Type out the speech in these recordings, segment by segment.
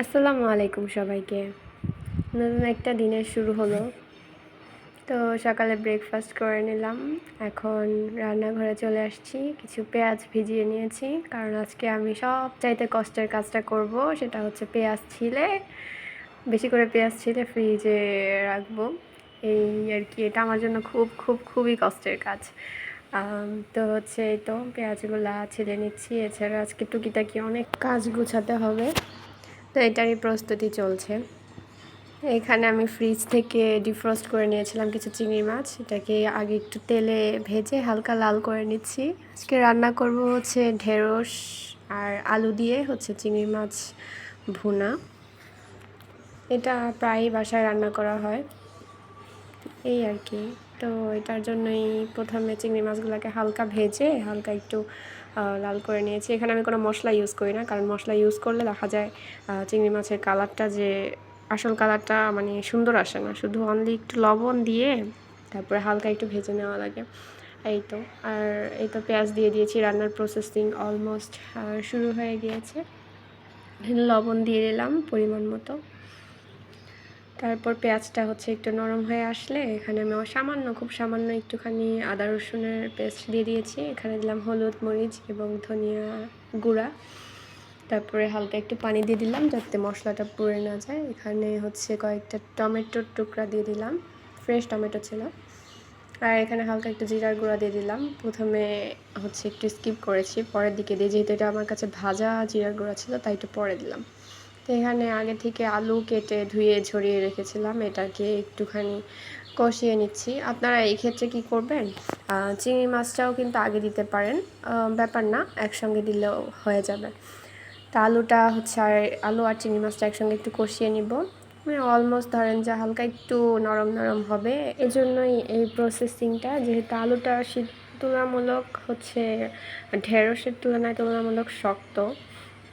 আসসালামু আলাইকুম সবাইকে। নতুন একটা দিনের শুরু হলো। তো সকালে ব্রেকফাস্ট করে নিলাম। এখন রান্নাঘরে চলে আসছি। কিছু পেঁয়াজ ভিজিয়ে নিয়েছি। কারণ আজকে আমি সব চাইতে কষ্টের কাজটা করব, সেটা হচ্ছে পেঁয়াজ ছিলে। বেশি করে পেঁয়াজ ছিলে ফ্রিজে রাখব। এই আর কি, এটা আমার জন্য খুব খুব, খুবই কষ্টের কাজ। তো হচ্ছে এই তো, পেঁয়াজগুলা ছেড়ে নিচ্ছি। এছাড়া আজকে টুকিটাকি অনেক কাজ গুছাতে হবে। তো এটারই প্রস্তুতি চলছে। এখানে আমি ফ্রিজ থেকে ডিফ্রস্ট করে নিয়েছিলাম কিছু চিংড়ি মাছ। এটাকে আগে একটু তেলে ভেজে হালকা লাল করে নিচ্ছি। আজকে রান্না করব হচ্ছে ঢেঁড়স আর আলু দিয়ে হচ্ছে চিংড়ি মাছ ভুনা। এটা প্রায়ই বাসায় রান্না করা হয়। এই আর কি। তো এটার জন্যই প্রথমে চিংড়ি মাছগুলোকে হালকা ভেজে হালকা একটু লাল করে নিয়েছি। এখানে আমি কোনো মশলা ইউজ করি না, কারণ মশলা ইউজ করলে দেখা যায় চিংড়ি মাছের কালারটা যে, আসল কালারটা মানে সুন্দর আসে না। শুধু অনলি একটু লবণ দিয়ে তারপরে হালকা একটু ভেজে নেওয়া লাগে। এই তো। আর এই তো পেঁয়াজ দিয়ে দিয়েছি, রান্নার প্রসেসিং অলমোস্ট শুরু হয়ে গিয়েছে। লবণ দিয়ে দিলাম পরিমাণ মতো। তারপর পেঁয়াজটা হচ্ছে একটু নরম হয়ে আসলে এখানে আমি সামান্য, খুব সামান্য একটুখানি আদা রসুনের পেস্ট দিয়ে দিয়েছি। এখানে দিলাম হলুদ, মরিচ এবং ধনিয়া গুঁড়া। তারপরে হালকা একটু পানি দিয়ে দিলাম যাতে মশলাটা পুড়ে না যায়। এখানে হচ্ছে কয়েকটা টমেটোর টুকরা দিয়ে দিলাম, ফ্রেশ টমেটো ছিল। আর এখানে হালকা একটু জিরার গুঁড়া দিয়ে দিলাম। প্রথমে হচ্ছে একটু স্কিপ করেছি, পরের দিকে দিয়ে যেহেতু এটা আমার কাছে ভাজা জিরার গুঁড়া ছিল, তাই একটু পরে দিলাম। তো এখানে আগে থেকে আলু কেটে ধুয়ে ঝরিয়ে রেখেছিলাম, এটাকে একটুখানি কষিয়ে নিচ্ছি। আপনারা এই ক্ষেত্রে কি করবেন? চিংড়ি মাছটাও কিন্তু আগে দিতে পারেন। ব্যাপার না, একসঙ্গে দিলেও হয়ে যাবে। তা আলুটা হচ্ছে আর আলু আর চিংড়ি মাছটা একসঙ্গে একটু কষিয়ে নিব। মানে অলমোস্ট ধরেন যে হালকা একটু নরম নরম হবে। এজন্যই এই প্রসেসিংটা যেহেতু আলুটা শীত তুলনামূলক হচ্ছে ঢেঁড়সের তুলনায় তুলনামূলক শক্ত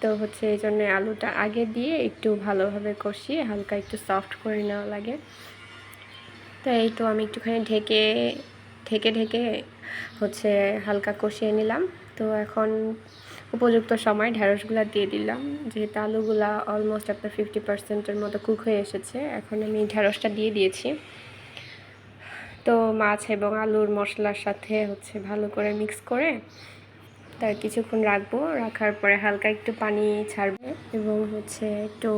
তো হচ্ছে এই জন্য আলুটা আগে দিয়ে একটু ভালোভাবে কষিয়ে হালকা একটু সফট করে নেওয়া লাগে। তো এই তো আমি একটুখানি ঢেকে ঢেকে ঢেকে হচ্ছে হালকা কষিয়ে নিলাম। তো এখন উপযুক্ত সময় ঢ্যাঁড়সগুলো দিয়ে দিলাম। যেহেতু আলুগুলা অলমোস্ট আপনার ফিফটি পার্সেন্টের মতো কুক হয়ে এসেছে, এখন আমি ঢ্যাঁড়সটা দিয়ে দিয়েছি। তো মাছ এবং আলুর মশলার সাথে হচ্ছে ভালো করে মিক্স করে তার কিছুক্ষণ রাখব, রাখার পরে হালকা একটু পানি ছাড়বে এবং হচ্ছে একটু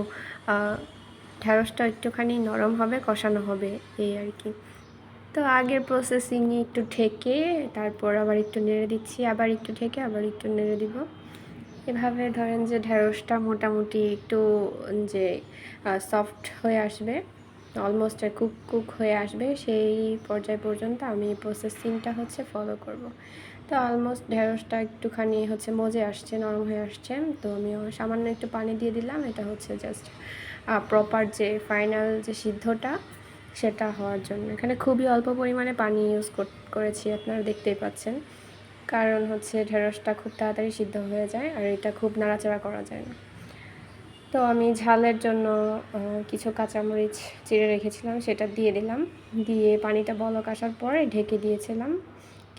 ঢ্যাঁড়সটা একটুখানি নরম হবে, কষানো হবে, এই আর কি। তো আগের প্রসেসিংয়ে একটু ঢেকে, তারপর আবার একটু নেড়ে দিচ্ছি, আবার একটু ঢেকে, আবার একটু নেড়ে দিব। এভাবে ধরেন যে ঢ্যাঁড়সটা মোটামুটি একটু যে সফট হয়ে আসবে অলমোস্ট কুক কুক হয়ে আসবে, সেই পর্যায় পর্যন্ত আমি প্রসেসিংটা হচ্ছে ফলো করব। তো অলমোস্ট ঢেঁড়সটা একটুখানি হচ্ছে মজে আসছে, নরম হয়ে আসছে। তো আমি সামান্য একটু পানি দিয়ে দিলাম। এটা হচ্ছে জাস্ট প্রপার যে ফাইনাল যে সিদ্ধটা, সেটা হওয়ার জন্য। এখানে খুবই অল্প পরিমাণে পানি ইউজ করেছি, আপনারা দেখতেই পাচ্ছেন। কারণ হচ্ছে ঢেঁড়সটা খুব তাড়াতাড়ি সিদ্ধ হয়ে যায়, আর এটা খুব নাড়াচাড়া করা যায় না। তো আমি ঝালের জন্য কিছু কাঁচামরিচ চিড়ে রেখেছিলাম, সেটা দিয়ে দিলাম। দিয়ে পানিটা বলক আসার পরে ঢেকে দিয়েছিলাম।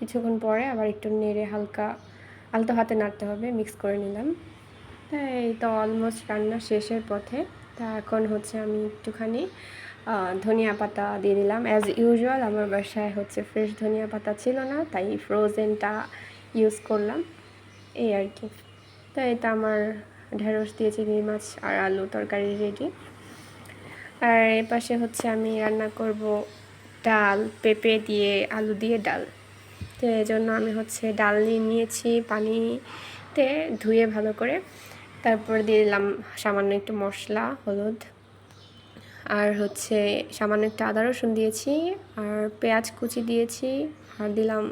কিছুক্ষণ পরে আবার একটু নেড়ে হালকা আলতো হাতে নাড়তে হবে মিক্স করে নিলাম। তা এই তো অলমোস্ট রান্না শেষের পথে। তা এখন হচ্ছে আমি একটুখানি ধনিয়া পাতা দিয়ে দিলাম। অ্যাজ ইউজুয়াল আমার বাসায় হচ্ছে ফ্রেশ ধনিয়া পাতা ছিল না, তাই ফ্রোজেনটা ইউজ করলাম। এই আর কি। তো এটা আমার ঢেঁড়স দিয়ে চিংড়ি মাছ আর আলু তরকারি রেডি আর এ পাশে হচ্ছে আমি রান্না করব ডাল, পেঁপে দিয়ে আলু দিয়ে ডাল। তো এই জন্য আমি হচ্ছে ডাল নিয়ে নিয়েছি পানিতে ধুয়ে ভালো করে। তারপর দিয়ে দিলাম সামান্য একটু মশলা, হলুদ আর হচ্ছে সামান্য একটু আদা রসুন দিয়েছি আর পেঁয়াজ কুচি দিয়েছি আর দিলাম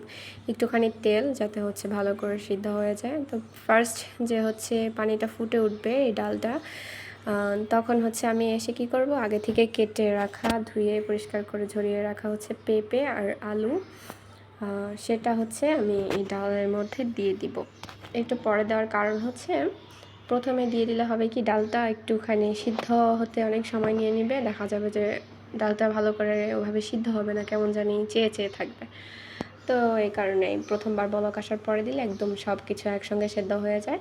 একটুখানি তেল যাতে হচ্ছে ভালো করে সিদ্ধ হয়ে যায়। তো ফার্স্ট যে হচ্ছে পানিটা ফুটে উঠবে এই ডালটা তখন হচ্ছে আমি এসে কি করব? আগে থেকে কেটে রাখা, ধুয়ে পরিষ্কার করে ঝরিয়ে রাখা হচ্ছে পেঁপে আর আলু। সেটা হচ্ছে আমি এই ডালের মধ্যে দিয়ে দিব। একটু পরে দেওয়ার কারণ হচ্ছে, প্রথমে দিয়ে দিলে হবে কি, ডালটা একটুখানি সিদ্ধ হতে অনেক সময় নিয়ে নিবে। দেখা যাবে যে ডালটা ভালো করে ওভাবে সিদ্ধ হবে না, কেমন জানি চেয়ে চেয়ে থাকবে। তো এই কারণে প্রথমবার বলক আসার পরে দিলে একদম সব কিছু একসঙ্গে সেদ্ধ হয়ে যায়।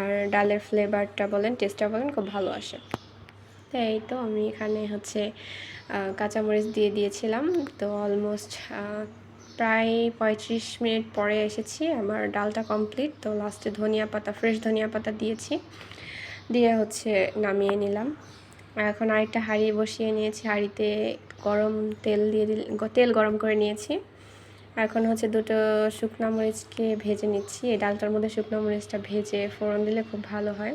আর ডালের ফ্লেভারটা বলেন টেস্টটা বলেন, খুব ভালো আসে। তো এই তো আমি এখানে হচ্ছে কাঁচামরিচ দিয়ে দিয়েছিলাম। তো অলমোস্ট প্রায় পঁয়ত্রিশ মিনিট পরে এসেছি, আমার ডালটা কমপ্লিট তো লাস্টে ধনিয়া পাতা ফ্রেশ ধনিয়া পাতা দিয়েছি, দিয়ে হচ্ছে নামিয়ে নিলাম। এখন আরেকটা হাঁড়ি বসিয়ে নিয়েছি, হাঁড়িতে গরম তেল দিয়ে দিল তেল গরম করে নিয়েছি। এখন হচ্ছে দুটো শুকনো মরিচকে ভেজে নিচ্ছি, এই ডালটার মধ্যে শুকনো মরিচটা ভেজে ফোড়ন দিলে খুব ভালো হয়।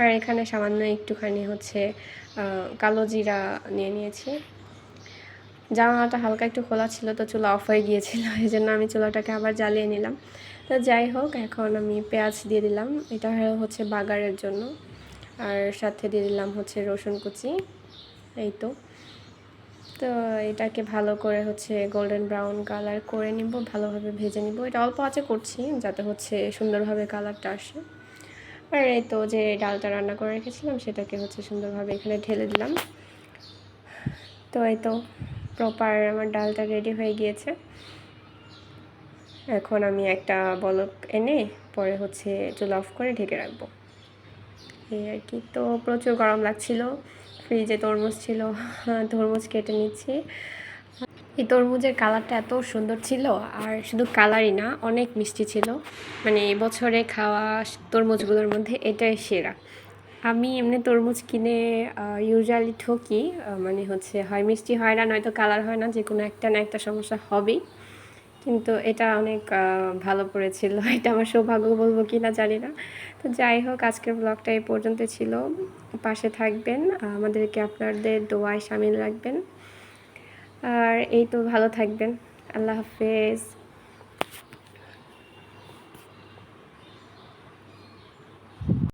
আর এখানে সামান্য একটুখানি হচ্ছে কালো জিরা নিয়ে নিয়েছি। জানালাটা হালকা একটু খোলা ছিল, তো চুলা অফ হয়ে গিয়েছিল, এই জন্য আমি চুলাটাকে আবার জ্বালিয়ে নিলাম। তো যাই হোক, এখন আমি পেঁয়াজ দিয়ে দিলাম। এটা হচ্ছে বাগারের জন্য। আর সাথে দিয়ে দিলাম হচ্ছে রসুন কুচি, এই তো। তো এটাকে ভালো করে হচ্ছে গোল্ডেন ব্রাউন কালার করে নিব, ভালোভাবে ভেজে নিব। এটা অল্প আছে করছি, যাতে হচ্ছে সুন্দরভাবে কালারটা আসে। আর এই তো যে ডালটা রান্না করে রেখেছিলাম, সেটাকে হচ্ছে সুন্দরভাবে এখানে ঢেলে দিলাম। তো এই তো। প্রপার আমার ডালটা রেডি হয়ে গিয়েছে। এখন আমি একটা বলক এনে পরে হচ্ছে চুলা অফ করে ঢেকে রাখব। এই আর কি, তো প্রচুর গরম লাগছিল ফ্রিজে তরমুজ ছিল, তরমুজ কেটে নিচ্ছি। এই তরমুজের কালারটা এত সুন্দর ছিল, আর শুধু কালারই না, অনেক মিষ্টি ছিল। মানে এবছরে খাওয়া তরমুজগুলোর মধ্যে এটাই সেরা। আমি এমনি তরমুজ কিনে ইউজুয়ালি ঠকি মানে হচ্ছে হয় মিষ্টি হয় না, নয়তো কালার হয় না যে কোনো একটা না একটা সমস্যা হবেই। কিন্তু এটা অনেক ভালো পড়েছিল, এটা আমার সৌভাগ্য বলব কি না জানি না। তো যাই হোক, আজকের ব্লগটা এই পর্যন্ত ছিল। পাশে থাকবেন, আমাদেরকে আপনাদের দোয়ায় সামিল রাখবেন। আর এই তো ভালো থাকবেন। আল্লাহ হাফেজ।